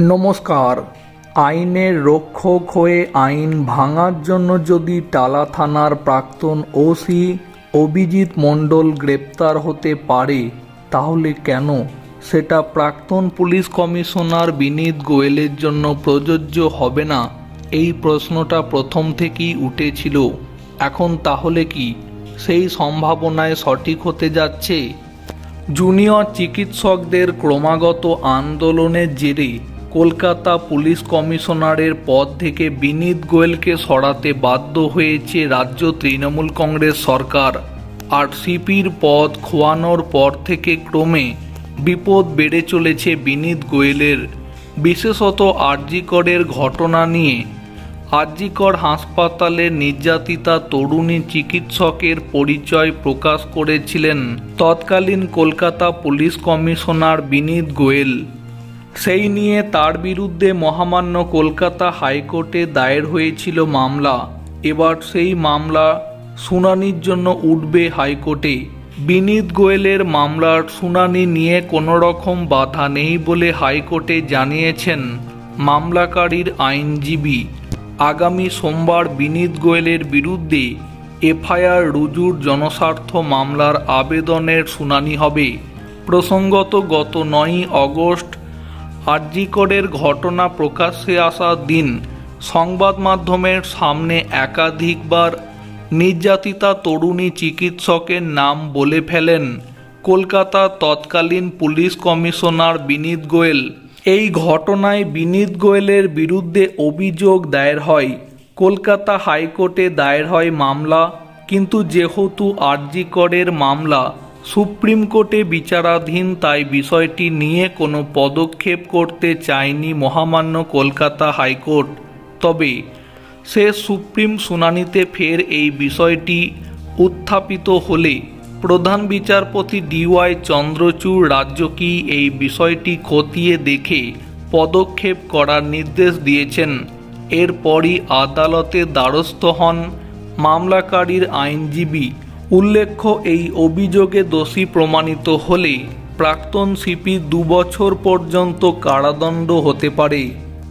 নমস্কার। আইনের রক্ষক হয়ে আইন ভাঙার জন্য যদি টালা থানার প্রাক্তন ওসি অভিজিৎ মণ্ডল গ্রেপ্তার হতে পারে, তাহলে কেন? সেটা প্রাক্তন পুলিশ কমিশনার বিনীত গোয়েলের জন্য প্রযোজ্য হবে না। এই প্রশ্নটা প্রথম থেকেই উঠেছিল। এখন তাহলে কি? সেই সম্ভাবনায় সঠিক হতে যাচ্ছে? জুনিয়র চিকিৎসকদের ক্রমাগত আন্দোলনের জেরে কলকাতা পুলিশ কমিশনারের পদ থেকে বিনীত গোয়েলকে সরাতে বাধ্য হয়েছে রাজ্য তৃণমূল কংগ্রেস সরকার। আর সিপির পদ খোয়ানোর পর থেকে ক্রমে বিপদ বেড়ে চলেছে বিনীত গোয়েলের। বিশেষত আরজিকরের ঘটনা নিয়ে আরজিকর হাসপাতালে নির্যাতিতা তরুণী চিকিৎসকের পরিচয় প্রকাশ করেছিলেন তৎকালীন কলকাতা পুলিশ কমিশনার বিনীত গোয়েল। সেই নিয়ে তার বিরুদ্ধে মহামান্য কলকাতা হাইকোর্টে দায়ের হয়েছিল মামলা। এবার সেই মামলা শুনানির জন্য উঠবে হাইকোর্টে। বিনীত গোয়েলের মামলার শুনানি নিয়ে কোনো রকম বাধা নেই বলে হাইকোর্টে জানিয়েছেন মামলাকারীর আইনজীবী। আগামী সোমবার বিনীত গোয়েলের বিরুদ্ধে এফআইআর রুজুর জনস্বার্থ মামলার আবেদনের শুনানি হবে। প্রসঙ্গত গত নয়ই অগস্ট আরজিকরের ঘটনা প্রকাশ্যে আসার দিন সংবাদ মাধ্যমের সামনে একাধিকবার নির্যাতিতা তরুণী চিকিৎসকের নাম বলে ফেলেন কলকাতা তৎকালীন পুলিশ কমিশনার বিনীত গোয়েল। এই ঘটনায় বিনীত গোয়েলের বিরুদ্ধে অভিযোগ দায়ের হয়। কলকাতা হাইকোর্টে দায়ের হয় মামলা, কিন্তু যেহেতু আরজিকরের মামলা সুপ্রিম কোর্টে বিচারাধীন, তাই বিষয়টি নিয়ে কোনো পদক্ষেপ করতে চায়নি মহামান্য কলকাতা হাইকোর্ট। তবে সে সুপ্রিম শুনানিতে ফের এই বিষয়টি উত্থাপিত হলে প্রধান বিচারপতি ডিওয়াই চন্দ্রচূড় রাজ্যকে এই বিষয়টি খতিয়ে দেখে পদক্ষেপ করার নির্দেশ দিয়েছেন। এরপরই আদালতে দ্বারস্থ হন মামলাকারীর আইনজীবী উল্লেখ্য এই অভিযোগে দোষী প্রমাণিত হলে প্রাক্তন সিপি দুবছর পর্যন্ত কারাদণ্ড হতে পারে।